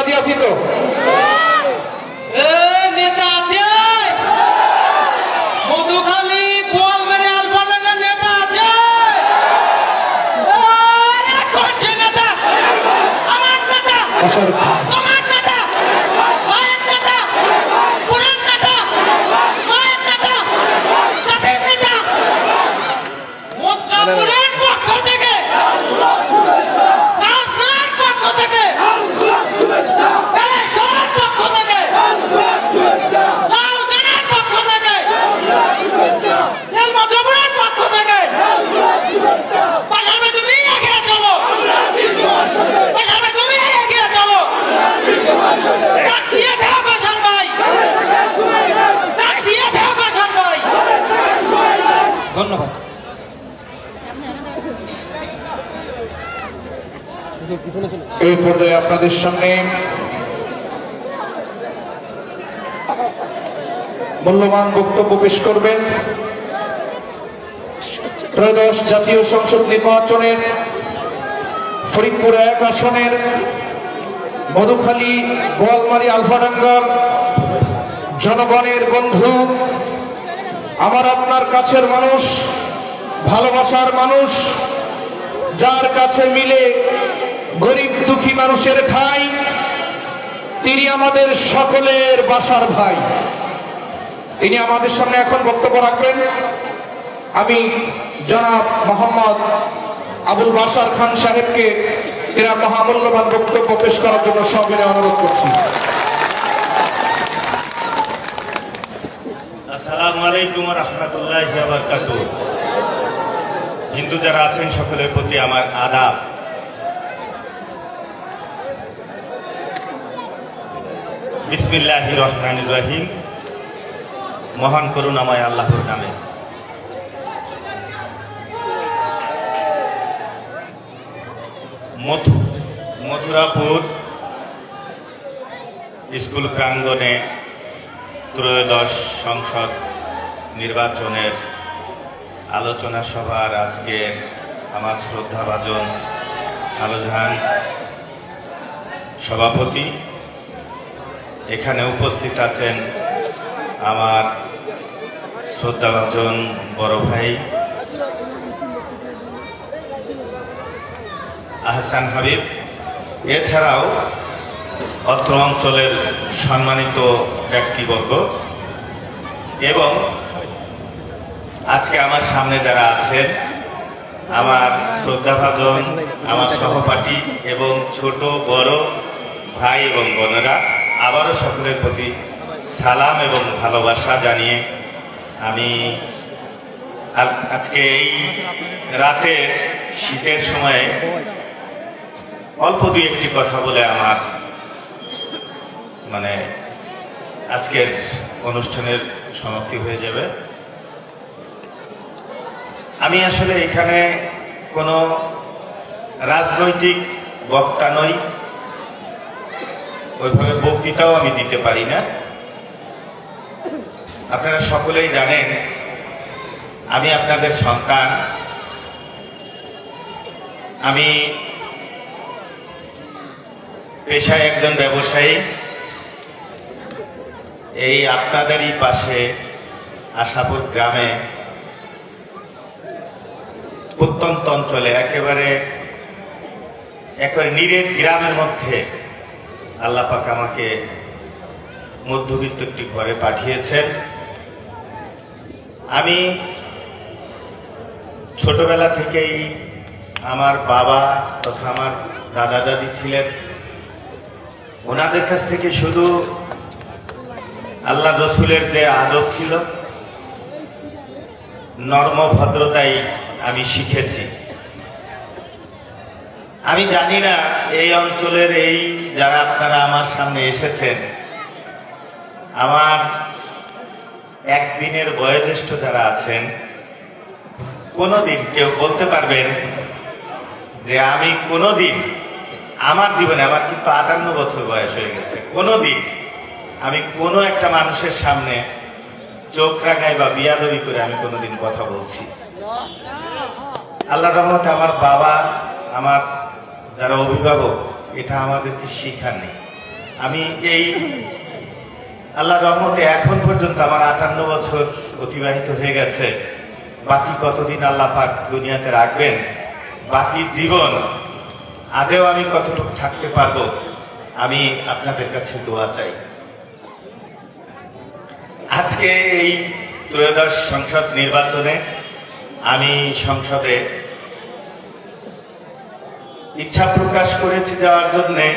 রাজি আছি তো এ নেতা আছে মধুখালী বোয়ালমারি আলফাডাঙ্গার নেতা আছে আরে কোনছে নেতা আমার নেতা অসর তোমার নেতা মায়ের নেতা পুরান নেতা মায়ের নেতা সাথের নেতা মুদ্রাপুরের পক্ষ থেকে রাজনার পক্ষ থেকে এলেকশনের পক্ষ থেকে লাউজেনের পক্ষ থেকে জেলমদ্রপুরের পক্ষ থেকে পাশাবে তুমি এগিয়ে চলো পাশাবে তুমি এগিয়ে চলো রাখিয়ে দেও পাশার ভাই রাখিয়ে দেও পাশার ভাই ধন্যবাদ এই পর্যায়ে আপনাদের সামনে। মূল্যবান বক্তব্য পেশ করবেন। ত্রয়োদশ জাতীয় সংসদ নির্বাচনের ফরিদপুর এক আসনের মধুখালী, গোয়ালমারি, আলফাডাঙ্গার জনগণের বন্ধু, আমার আপনার কাছের মানুষ, ভালোবাসার মানুষ, যার কাছে মিলে গরিব দুঃখী মানুষের ঠাই তিনি আমাদের সকলের বাসার ভাই। তিনি আমাদের সামনে এখন বক্তব্য রাখবেন। আমি জনাব মোহাম্মদ আবুল বাসার খান সাহেবকে এরা মহামূল্যবান বক্তব্য পেশ করার জন্য সবিনয় অনুরোধ করছি। হিন্দু যারা আছেন, সকলের প্রতি আমার আদাব। বিসমিল্লাহ রহমান রহিম। মহান করুণাময় আল্লাহর নামে। মথু, মথুরাপুর স্কুল প্রাঙ্গণে ত্রয়োদশ সংসদ নির্বাচনের আলোচনা সভার আজকে আমার শ্রদ্ধাভাজন আলোজান সভাপতি। এখানে উপস্থিত আছেন আমার শ্রদ্ধাভাজন বড় ভাই আহসান হাবিব। এছাড়াও অত্র অঞ্চলের সম্মানিত ব্যক্তিবর্গ এবং আজকে আমার সামনে যারা আছেন, আমার শ্রদ্ধাভাজন, আমার সহপাঠী এবং ছোট, বড় ভাই এবং বোনেরা আবারও সকলের প্রতি সালাম এবং ভালোবাসা জানিয়ে আমি আজ- আজকে এই রাতে শীতের সময়ে অল্প দুই একটি কথা বলে আমার মানে আজকের অনুষ্ঠানের সমাপ্তি হয়ে যাবে। আমি আসলে এখানে কোনো রাজনৈতিক বক্তা নই। ওইভাবে বক্তৃতাও আমি দিতে পারি না। আপনারা সকলেই জানেন, আমি আপনাদের সন্তান। আমি পেশায় একজন ব্যবসায়ী। এই আপনাদেরই পাশে আশাপুর গ্রামে প্রত্যন্ত অঞ্চলে একেবারে একেবারে নিরেট গ্রামের মধ্যে আল্লাহ পাক আমাকে মধ্যবিত্ত একটি ঘরে পাঠিয়েছেন। আমি ছোটবেলা থেকেই আমার বাবা তথা আমার দাদা দাদি ছিলেন। ওনাদের কাছ থেকে শুধু আল্লাহ রসুলের যে আদব ছিল নর্ম ভদ্রতাই আমি শিখেছি। আমি জানি না এই অঞ্চলের এই যারা আপনারা আমার সামনে এসেছেন, আমার একদিনের বয়োজ্যেষ্ঠ যারা আছেন, কোনোদিন কেউ বলতে পারবেন যে আমি কোনোদিন আমার জীবনে, আমার কিন্তু আটান্ন বছর বয়স হয়ে গেছে, কোনোদিন আমি কোনো একটা মানুষের সামনে চোখ রাখাই বা বিয়াদবি করে আমি কোনোদিন কথা বলছি। আল্লাহ রহমতে আমার বাবা, আমার যারা অভিভাবক, এটা আমাদেরকে শিখাননি আমি এই আল্লাহ রহমতে এখন পর্যন্ত আমার আটান্ন বছর অতিবাহিত হয়ে গেছে। বাকি কতদিন আল্লাহ পাক দুনিয়াতে রাখবেন? বাকি জীবন আদেও আমি কতটুকু থাকতে পারব? আমি আপনাদের কাছে দোয়া চাই। আজকে এই ত্রয়োদশ সংসদ নির্বাচনে আমি সংসদে ইচ্ছা প্রকাশ করেছি যাওয়ার জন্যে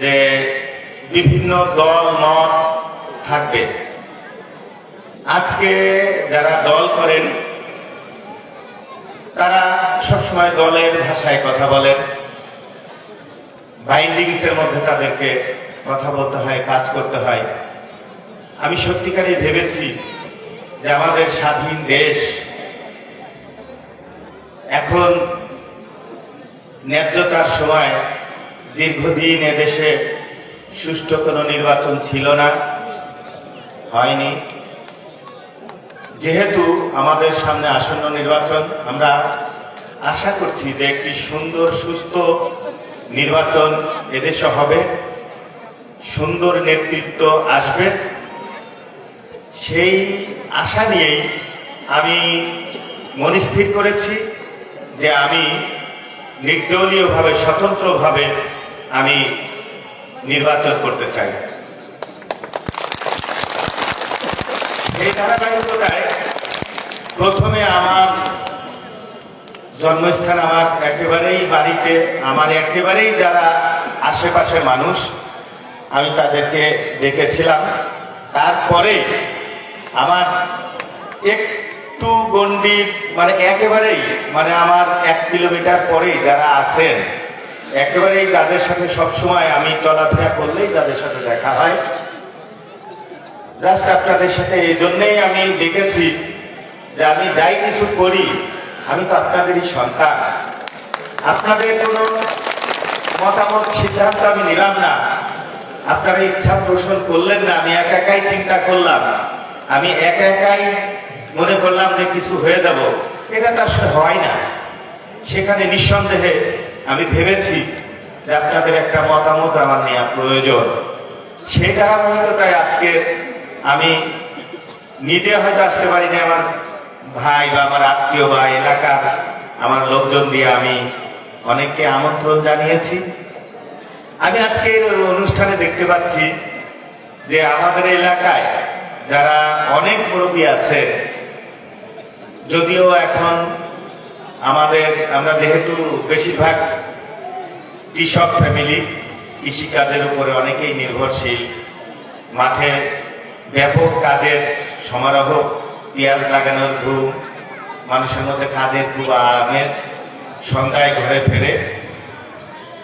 যে বিভিন্ন দল, মত থাকবে। আজকে যারা দল করেন, তারা সবসময় দলের ভাষায় কথা বলেন। বাইন্ডিংস এর মধ্যে তাদেরকে কথা বলতে হয়, কাজ করতে হয়। আমি সত্যিকারই ভেবেছি যে আমাদের স্বাধীন দেশ এখন ন্যায্যতার সময় দীর্ঘদিন এদেশে সুষ্ঠু কোনো নির্বাচন ছিল না, হয়নি। যেহেতু আমাদের সামনে আসন্ন নির্বাচন, আমরা আশা করছি যে একটি সুন্দর, সুস্থ নির্বাচন এদেশে হবে। সুন্দর নেতৃত্ব আসবে। সেই আশা নিয়েই আমি মনস্থির করেছি যে আমি নির্দলীয়ভাবে, স্বতন্ত্রভাবে আমি নির্বাচন করতে চাই। এই ধারাবাহিকতায় প্রথমে আমার জন্মস্থান আমার একেবারেই বাড়িতে, আমার একেবারেই যারা আশেপাশে মানুষ, আমি তাদেরকে দেখেছিলাম। তারপরে আমার একটু গন্ডি মানে একেবারেই মানে আমার এক কিলোমিটার পরেই যারা আছেন, একেবারেই যাদের সাথে সবসময় আমি চলাফেরা করলেই তাদের সাথে দেখা হয়। জাস্ট আপনাদের সাথে এই জন্যেই আমি দেখেছি যে আমি যাই কিছু করি, আমি তো আপনাদেরই সন্তান। আপনাদের কোনো মতামত, সিদ্ধান্ত আমি নিলাম না। আপনারা ইচ্ছা পোষণ করলেন না, আমি একা একাই চিন্তা করলাম। আমি একা একাই মনে করলাম যে কিছু হয়ে যাব। এটা তো আসলে হয় না। সেখানে নিঃসন্দেহে আমি ভেবেছি যে আপনাদের একটা মতামত আমার নেওয়া প্রয়োজন। সেই ধারাবাহিকতায় আজকে আমি নিজে হয়তো আসতে পারিনি আমার ভাই বা আমার আত্মীয় বা এলাকার আমার লোকজন দিয়ে আমি অনেককে আমন্ত্রণ জানিয়েছি। আমি আজকে অনুষ্ঠানে দেখতে পাচ্ছি যে আমাদের এলাকায় যারা অনেক মুরব্বী আছে যদিও এখন আমাদের, আমরা যেহেতু বেশিরভাগ কৃষক ফ্যামিলি কৃষিকাজের উপরে অনেকেই নির্ভরশীল। মাঠে ব্যাপক কাজের সমারোহ, পেঁয়াজ লাগানোর ঘুম মানুষের মধ্যে কাজের খুব আমেজ, সন্ধ্যায় ঘরে ফেরে।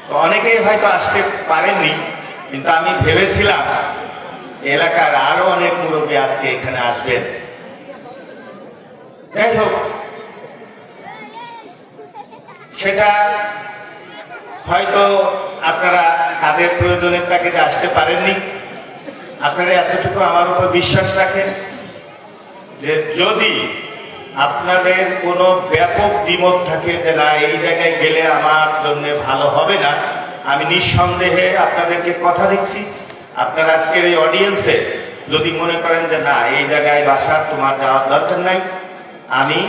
তো অনেকেই হয়তো আসতে পারেননি, কিন্তু আমি ভেবেছিলাম এলাকার আরও অনেক মুরব্বী আজকে এখানে আসবেন। যাই হোক, সেটা হয়তো আপনারা কাজের প্রয়োজনের তাকে আসতে পারেননি। আপনারা এতটুকু আমার উপর বিশ্বাস রাখেন যে যদি আপনাদের কোনো ব্যাপক দ্বিমত থাকে যে না, এই জায়গায় গেলে আমার জন্য ভালো হবে না, আমি নিঃসন্দেহে আপনাদেরকে কথা দিচ্ছি। আপনারা আজকের এই অডিয়েন্সে যদি মনে করেন যে না, এই জায়গায় বাসার তোমার যাওয়ার দরকার নাই আমি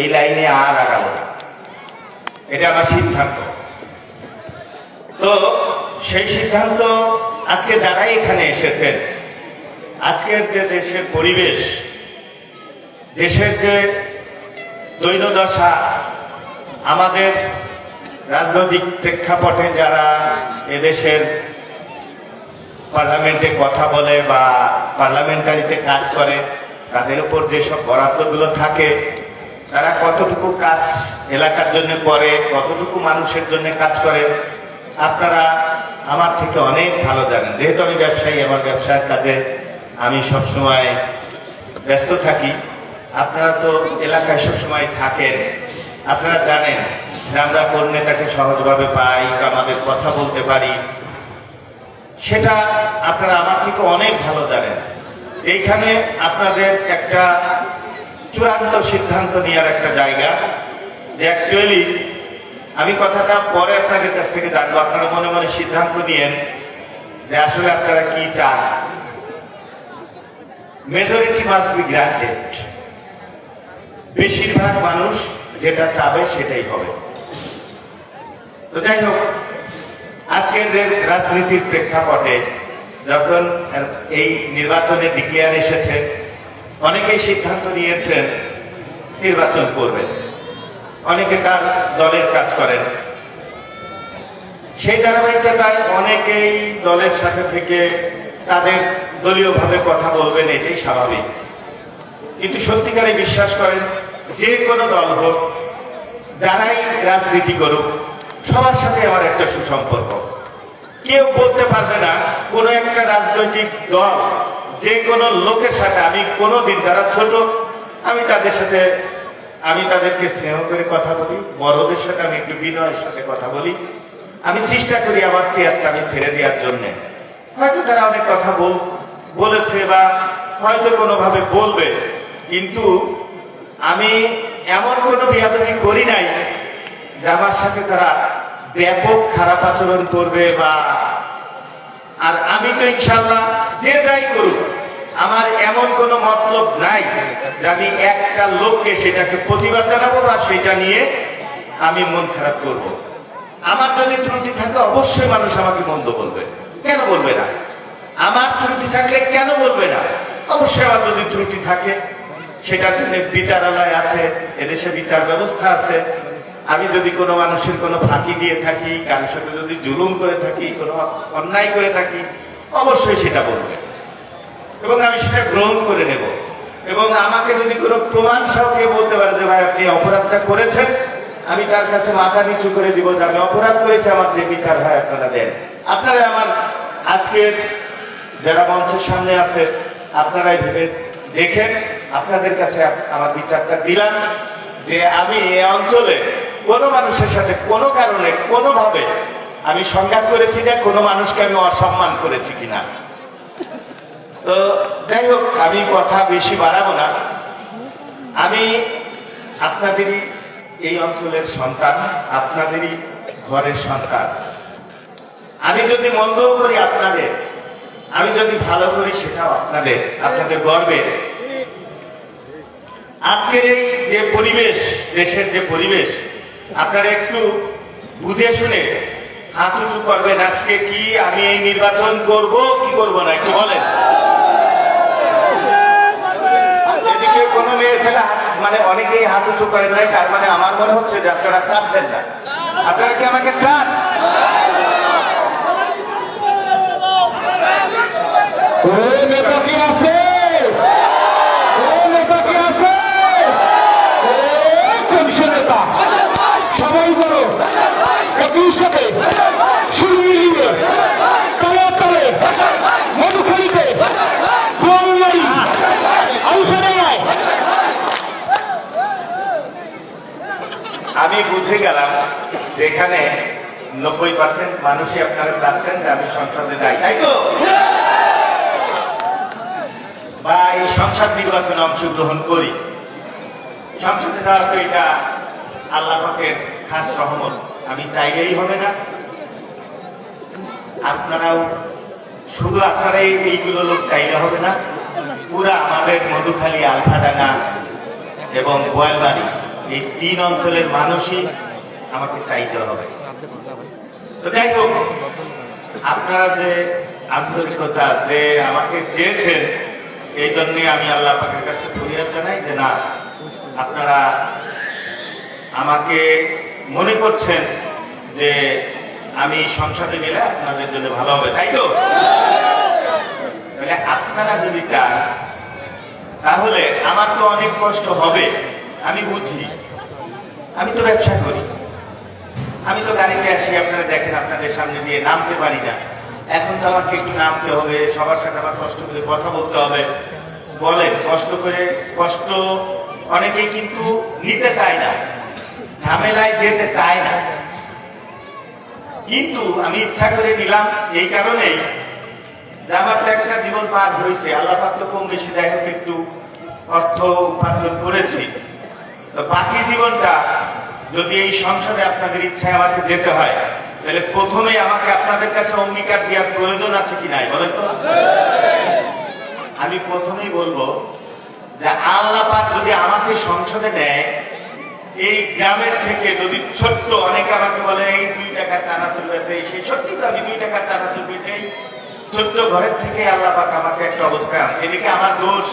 এই লাইনে আর আগাবো এটা আমার সিদ্ধান্ত। তো সেই সিদ্ধান্ত আজকে যারাই এখানে এসেছেন, আজকের যে দেশের পরিবেশ, দেশের যে দৈনদশা, আমাদের রাজনৈতিক প্রেক্ষাপটে যারা এদেশের পার্লামেন্টে কথা বলে বা পার্লামেন্টারিতে কাজ করে তাদের উপর যেসব বরাদ্দগুলো থাকে, তারা কতটুকু কাজ এলাকার জন্য করে, কতটুকু মানুষের জন্য কাজ করে, আপনারা আমার থেকে অনেক ভালো জানেন। যেহেতু আমি ব্যবসায়ী, আমার ব্যবসার কাজে আমি সবসময় ব্যস্ত থাকি। আপনারা তো এলাকায় সবসময় থাকেন। আপনারা জানেন যে আমরা কোন নেতাকে সহজভাবে পাই আমাদের কথা বলতে পারি, সেটা আপনারা আমার থেকে অনেক ভালো জানেন। এইখানে আপনাদের একটা চূড়ান্ত সিদ্ধান্ত নেওয়ার একটা জায়গা যে অ্যাকচুয়ালি আমি কথাটা পরে আপনাদের কাছ থেকে জানব। আপনারা মনে মনে সিদ্ধান্ত নিয়েন যে আসলে আপনারা কি চান। মেজরিটি মাস্ট বি গ্রান্টেড বেশিরভাগ মানুষ যেটা চাবে সেটাই হবে। তো যাই হোক, আজকের রাজনীতির প্রেক্ষাপটে যখন এই নির্বাচনে ডিক্লেয়ার এসেছে, অনেকেই সিদ্ধান্ত নিয়েছেন নির্বাচন করবেন। অনেকে তার দলের কাজ করেন। সেই ধারাবাহিকতায় অনেকেই দলের সাথে থেকে তাদের দলীয়ভাবে কথা বলবেন, এটাই স্বাভাবিক। কিন্তু সত্যিকারে বিশ্বাস করেন, যে কোনো দল হোক, যারাই রাজনীতি করুক, সবার সাথে আমার একটা সুসম্পর্ক। কেউ বলতে পারবে না, কোন একটা রাজনৈতিক দল, যে কোনো লোকের সাথে আমি কোনোদিন, যারা ছোট, আমি তাদের সাথে, আমি তাদেরকে স্নেহ করে কথা বলি, বড়দের সাথে আমি একটু বিনয়ের সাথে কথা বলি। আমি চেষ্টা করি আমার চেয়ারটা আমি ছেড়ে দেওয়ার জন্য। হয়তো তারা অনেক কথা বল, বলেছে বা হয়তো কোনোভাবে বলবে, কিন্তু আমি এমন কোনো বিয়াদবি করি নাই, যে আমার সাথে তারা ব্যাপক খারাপ আচরণ করবে বা আর আমি তো ইনশাল্লাহ যে যাই করুক, আমার এমন কোনো মতলব নাই যে আমি একটা লোককে সেটাকে প্রতিবাদ জানাব বা সেটা নিয়ে আমি মন খারাপ করব। আমার যদি ত্রুটি থাকে অবশ্যই মানুষ আমাকে মন্দ বলবে। কেন বলবে না? আমার ত্রুটি থাকলে কেন বলবে না? অবশ্যই আমার যদি ত্রুটি থাকে সেটার জন্য বিচারালয় আছে, এদেশে বিচার ব্যবস্থা আছে। আমি যদি কোনো মানুষের কোনো ফাঁকি দিয়ে থাকি, কারোর সাথে যদি জুলুম করে থাকি, কোনো অন্যায় করে থাকি, অবশ্যই সেটা বলবে। এবং আমি সেটা গ্রহণ করে নেব। এবং আমাকে যদি কোনো প্রমাণ সহ কেউ বলতে পারে যে, ভাই, আপনি অপরাধটা করেছেন, আমি তার কাছে মাথা নিচু করে দিব যে আমি অপরাধ করেছি আমার যে বিচার হয়, আপনারা দেন। আপনারা আমার আজকের যারা মঞ্চের সামনে আছে, আপনারাই ভেবে দেখেন। আপনাদের কাছে আমার বিচারটা দিলাম যে আমি এই অঞ্চলে কোনো মানুষের সাথে কোনো কারণে, কোনোভাবে আমি সংঘাত করেছি না, কোনো মানুষকে আমি অসম্মান করেছি কিনা। তো যাই হোক, আমি কথা বেশি বাড়াবো না। আমি আপনাদেরই এই অঞ্চলের সন্তান, আপনাদেরই ঘরের সন্তান। আমি যদি মন্দও করি আপনাদের, আমি যদি ভালো করি সেটাও আপনাদের আপনাদের গর্বের। আজকের এই যে পরিবেশ, দেশের যে পরিবেশ, আপনারা একটু বুঝে শুনে হাত উঁচু করবেন আজকে কি আমি এই নির্বাচন করব, কি করব না, একটু বলেন। এদিকে কোনো মেয়ে ছেলে মানে অনেকেই হাত উঁচু করেন নাই, তার মানে আমার মনে হচ্ছে যে আপনারা চাচ্ছেন না। আপনারা কি আমাকে চান? আছে ও নেতা কি আছে ও কোন সে নেতা সবাই বলো সাথে সুর মিলিয়ে আমি বুঝে গেলাম যে এখানে নব্বই পার্সেন্ট মানুষই আপনারা চাচ্ছেন যে আমি সংসদে যাই, তাই তো? বা এই সংসদ নির্বাচনে অংশগ্রহণ করি। সংসদে যাওয়া তো এটা আল্লাহ পাকের খাস রহমত। আমি চাইলেই হবে না। আপনারাও, শুধু আপনারা এইগুলো লোক চাইলে হবে না। পুরা আমাদের মধুখালী, আলফাডাঙ্গা এবং গোয়ালবাড়ি, এই তিন অঞ্চলের মানুষই আমাকে চাইতে হবে। তো যাই হোক, আপনারা যে আন্তরিকতা, যে আমাকে চেয়েছেন, এই জন্যে আমি আল্লাহ পাকের কাছে ফরিয়াদ জানাই যে না, আপনারা আমাকে মনে করছেন যে আমি সংসদে গেলে আপনাদের জন্য ভালো হবে, তাই তো? আপনারা যদি চান, তাহলে আমার তো অনেক কষ্ট হবে, আমি বুঝি। আমি তো ব্যবসা করি। আমি তো গাড়িতে আসি, আপনারা দেখেন, আপনাদের সামনে দিয়ে নামতে পারি না। এখন তো আমাকে একটু নামতে হবে, সবার সাথে আমার কষ্ট করে কথা বলতে হবে। বলেন, কষ্ট করে কষ্ট অনেকেই কিন্তু নিতে চায় না। ঝামেলায় যেতে চায় না। কিন্তু আমি ইচ্ছা করে নিলাম এই কারণেই যে আমার তো একটা জীবন পার হয়েছে। আল্লাপাক তো কম বেশি যাই হোক একটু অর্থ উপার্জন করেছি। তো বাকি জীবনটা যদি এই সংসদে আপনাদের ইচ্ছায় আমাকে যেতে হয়, তাহলে প্রথমেই আমাকে আপনাদের কাছে অঙ্গীকার দেওয়ার প্রয়োজন আছে কি নাই, বলেন তো? আমি প্রথমেই বলব যে আল্লাহ পাক যদি আমাকে সংসদে নেয় এই গ্রামের থেকে যদি ছোট্ট অনেকে আমাকে বলে, এই দুই টাকা চানাচুর বেছে সেই সত্যি তো আমি দুই টাকা চানাচুর বেছে এই ছোট্ট ঘরের থেকে আল্লাহ পাক আমাকে একটা অবস্থায় আছে এটা কি আমার দোষ?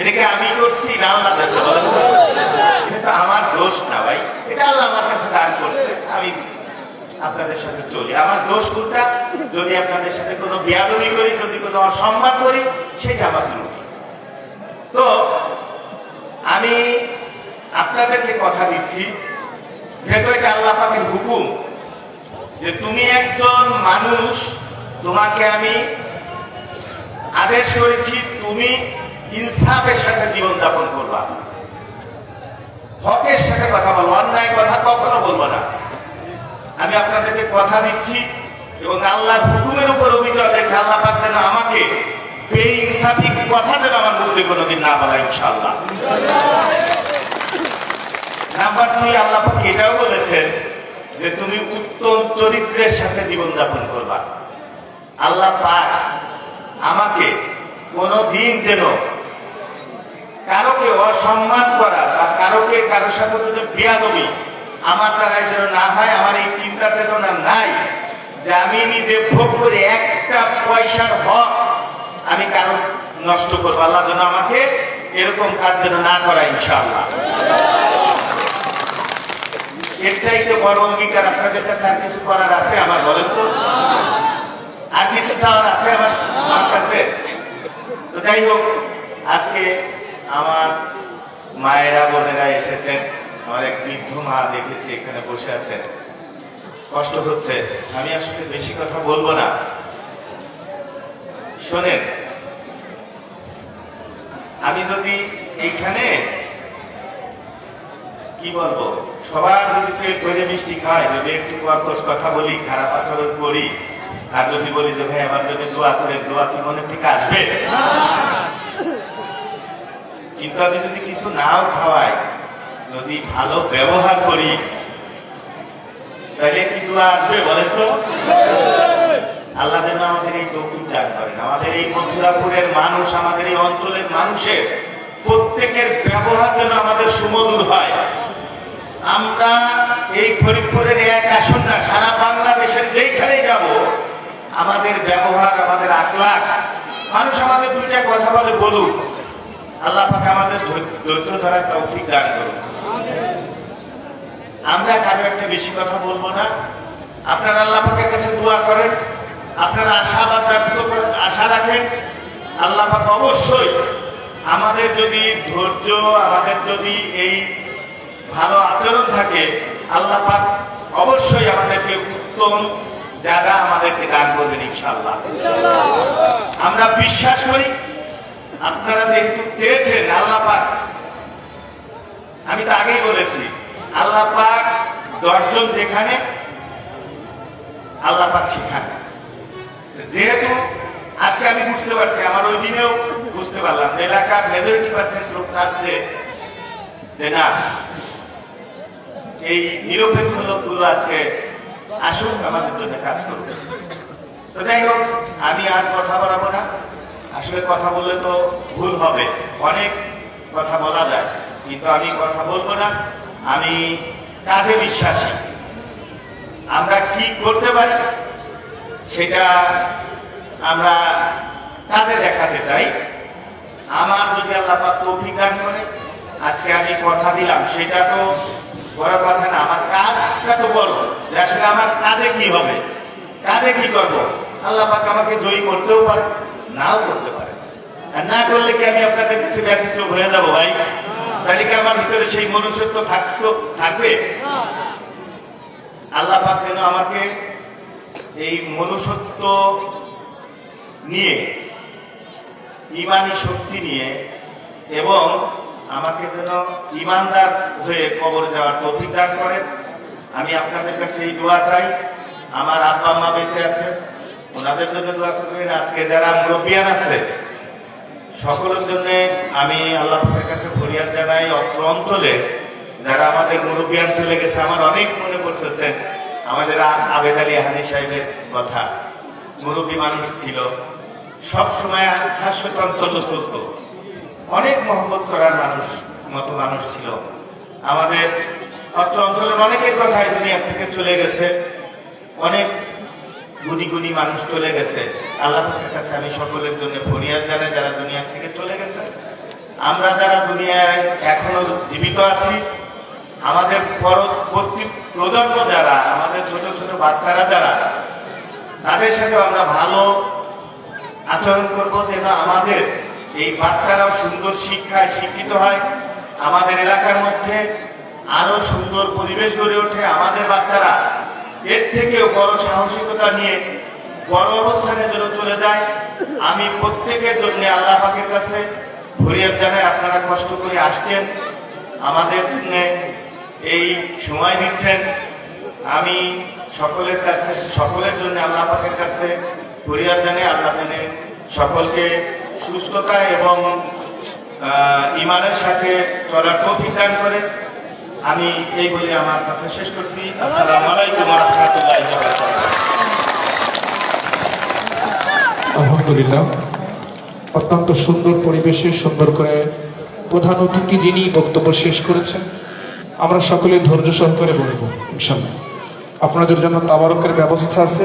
এটা কি আমি করছি না আল্লাহ এটা আমার দোষ না ভাই। এটা আল্লাহ আমার কাছে দান করছে। আমি আপনাদের সাথে চলি। আমার দোষ কোনটা? যদি আপনাদের সাথে কোনো বিয়াদবি করি, যদি কোনো অসম্মান করি, সেটা আমার ত্রুটি তো আমি আপনাদেরকে কথা দিচ্ছি, যেহেতু এটা আল্লাহ পাকের হুকুম যে তুমি একজন মানুষ, তোমাকে আমি আদেশ করেছি, তুমি ইনসাফের সাথে জীবন যাপন করবা। হকের সাথে কথা বলব, অন্যায় কথা কখনো বলব না। আমি আপনাদেরকে কথা দিচ্ছি এবং আল্লাহ হুকুমের উপর অভিযোগ রেখে আল্লাহ পাক যেন আমাকে বেইনসাফি কথা যেন আমার মধ্যে কোনোদিন না বলা ইনশাআল্লাহ। নাম্বার দুই, আল্লাহ এটাও বলেছেন যে তুমি উত্তম চরিত্রের সাথে জীবন যাপন করবা। আল্লাহ পাক আমাকে কোনদিন যেন কারোকে অসম্মান করা বা কারোকে কারোর সাথে যদি বিয়াদবি আমার দ্বারাই যেন না হয়, আমার এই চিন্তা চেতনা নাই যে আমি নিজে ভোগ করে একটা পয়সার হক আমি কারও নষ্ট করব। আল্লাহ যেন আমাকে এরকম কাজ যেন না করা ইনশাআল্লাহ। এর চাইতে বড় অঙ্গীকার আপনাদের কাছে আর কিছু করার আছে আমার বলেন তো? আর কিছু চাওয়ার আছে আমার আমার কাছে? তো যাই হোক, আজকে আমার মায়েরা, বোনেরা এসেছেন। আমার এক বৃদ্ধ মা দেখেছি, এখানে বসে আছেন। কষ্ট হচ্ছে। আমি আসলে বেশি কথা বলব না। শোনেন আমি যদি এইখানে, কি বলব, সবার যদি পেট ভরে মিষ্টি খায়, যদি একটু কর্কশ কথা বলি, খারাপ আচরণ করি, আর যদি বলি যে, ভাই, আমার জন্য দোয়া করে দোয়া কি মনে থেকে আসবে? কিন্তু আমি যদি কিছু নাও খাওয়াই, যদি ভালো ব্যবহার করি, তাহলে কি দোয়া আসবে বলেন তো? আল্লাহ যেন আমাদের এই তৌফিক দান করেন। আমাদের এই মথুরাপুরের মানুষ, আমাদের এই অঞ্চলের মানুষের প্রত্যেকের ব্যবহার যেন আমাদের সুমধুর হয়। আমরা এই ফরিদপুরের এক আসন না, সারা বাংলাদেশের যেখানে যাব, আমাদের ব্যবহার, আমাদের আকলাক মানুষ আমাদের দুইটা কথা বলে, বলুক। আল্লাহ পাকে আমাদের ধৈর্য ধরার তৌফিক দান করুন। আমরা কারও একটা বেশি কথা বলব না। আপনারা আল্লাহ পাকের কাছে দোয়া করেন। আপনারা আশাবাদ ব্যক্ত আশা রাখেন, আল্লাহ অবশ্যই আমাদের যদি ধৈর্য, আমাদের যদি এই ভালো আচরণ থাকে, আল্লাহ পাক অবশ্যই আমাদেরকে উত্তম জায়গা আমাদেরকে দান করবেন ইনশাআল্লাহ। আমরা বিশ্বাস করি, আপনারা যেহেতু চেয়েছেন আল্লাহ পাক, আমি তো আগেই বলেছি, আল্লাহ পাক দশজন যেখানে, আল্লাহ পাক সেখানে। যেহেতু আজকে আমি বুঝতে পারছি, আমার ওই দিনেও বুঝতে পারলাম এলাকার মেজরিটি পার্সেন্ট লোক থাকছে যে না, এই নিরপেক্ষ লোকগুলো আজকে আসুক, আমাদের জন্য কাজ করবে তো যাই হোক, আমি আর কথা বলাবো না। আসলে কথা বললে তো ভুল হবে, অনেক কথা বলা যায়, কিন্তু আমি কথা বলব না, আমি কাজে বিশ্বাসী। আমরা কি করতে পারি? সেটা আমরা কাজে দেখাতে চাই। আমার যদি আল্লাহ তৌফিক দান করে, আজকে আমি কথা দিলাম, সেটা তো বড় কথা না, আমার কাজটা তো বড়। যে আসলে আমার কাজে কি হবে, কাজে কি করব? আল্লাহ পাক আমাকে জয়ী করতেও পারে, নাও করতে পারে। আর না করলে কি আমি আপনাদের কাছে ব্যক্তিত্ব হয়ে যাব ভাই? তাহলে কি আমার ভিতরে সেই মনুষ্যত্ব থাকতো, থাকবে? আল্লাহ পাক যেন আমাকে এই মনুষ্যত্ব নিয়ে, ইমানি শক্তি নিয়ে এবং আমাকে যেন ইমানদার হয়ে কবরে যাওয়ার তৌফিক দান করেন। আমি আপনাদের কাছে এই দোয়া চাই। আমার আব্বা আম্মা বেঁচে আছে ওনাদের জন্য দোয়া করবেন। আজকে যারা মুরব্বিয়ান আছে, সকলের জন্য আমি আল্লাহ পাকের কাছে ফরিয়াদ জানাই। অত্র অঞ্চলে যারা আমাদের মুরব্বিয়ান চলে গেছে, আমার অনেক মনে করতেছেন আমাদের আবেদ আলী হাজি সাহেবের কথা। মুরব্বী মানুষ ছিল। সব সময় হাস্যতন্ত্র চলত। অনেক মহব্বত করার মানুষ, মতো মানুষ ছিল। আমাদের অত্র অঞ্চলের অনেকের কথাই দুনিয়া থেকে চলে গেছে। অনেক গুণী গুণী মানুষ চলে গেছে। আল্লাহ কাছে আমি সকলের জন্য ফরিয়াদ জানাই, যারা দুনিয়া থেকে চলে গেছে। আমরা যারা দুনিয়ায় এখনও জীবিত আছি আমাদের পরবর্তী প্রজন্ম যারা, আমাদের ছোট ছোট বাচ্চারা যারা, তাদের সাথে আমরা ভালো আচরণ করব যেন আমাদের এই বাচ্চারাও সুন্দর শিক্ষায় শিক্ষিত হয়। আমাদের এলাকার মধ্যে আরও সুন্দর পরিবেশ গড়ে ওঠে। আমাদের বাচ্চারা এর থেকেও বড় সাহসিকতা নিয়ে বড় অবস্থানে যেন চলে যায়। আমি প্রত্যেকের জন্য আল্লাহ পাকের কাছে ফরিয়াদ জানাই, আপনারা কষ্ট করে আসছেন। আমাদের জন্য এই সময় দিচ্ছেন। আমি সকলের কাছে, সকলের জন্য আল্লাহ পাকের কাছে ফরিয়াদ জানাই। আল্লাহ জানে সকলকে সুস্থতা এবং ইমানের সাথে চলার তৌফিক দান করে। আমি এই বলে আমার কথা শেষ করছি। আসসালামু আলাইকুম রহমতুল্লাহ আলহামদুলিল্লাহ। অত্যন্ত সুন্দর পরিবেশে সুন্দর করে প্রধান অতিথি যিনি বক্তব্য শেষ করেছেন আমরা সকলে ধৈর্য সহকারে বলব আপনাদের জন্য তাবারকের ব্যবস্থা আছে।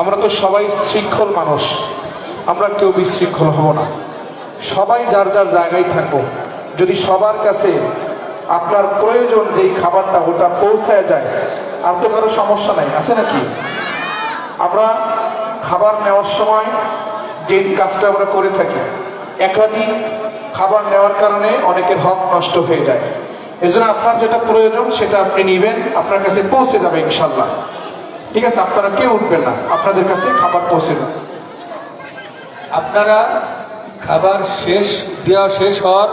আমরা তো সবাই শৃঙ্খল মানুষ। আমরা কেউ বিশৃঙ্খল হব না। সবাই যার যার জায়গায় থাকব। যদি সবার কাছে আপনার প্রয়োজন যেই খাবারটা ওটা পৌঁছায় যায়, আর তো কারও সমস্যা নাই, আছে নাকি? আমরা খাবার নেওয়ার সময় যে কাজটা আমরা করে থাকি, একাধিক খাবার নেওয়ার কারণে অনেকের হক নষ্ট হয়ে যায়। এজন্য আপনার যেটা প্রয়োজন, সেটা আপনি নেবেন, আপনার কাছে পৌঁছে যাবে ইনশাল্লাহ। ঠিক আছে, আপনারা কেউ উঠবেন না, আপনাদের কাছে খাবার পৌঁছে যাবে। আপনারা খাবার শেষ, দেওয়া শেষ হওয়ার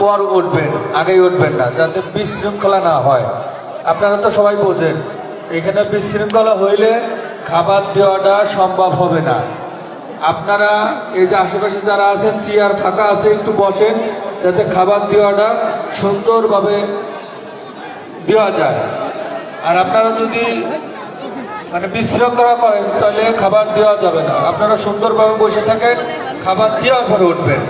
পর উঠবেন, আগেই উঠবেন না, যাতে বিশৃঙ্খলা না হয়। আপনারা তো সবাই বোঝেন, এখানে বিশৃঙ্খলা হইলে খাবার দেওয়াটা সম্ভব হবে না। আপনারা এই যে আশেপাশে যারা আছেন, চেয়ার ফাঁকা আছে, একটু বসেন যাতে খাবার দেওয়াটা সুন্দরভাবে দেওয়া যায়। আর আপনারা যদি মানে বিশৃঙ্খলা করেন, তাহলে খাবার দেওয়া যাবে না। আপনারা সুন্দরভাবে বসে থাকেন, খাবার দেওয়ার পরে উঠবেন।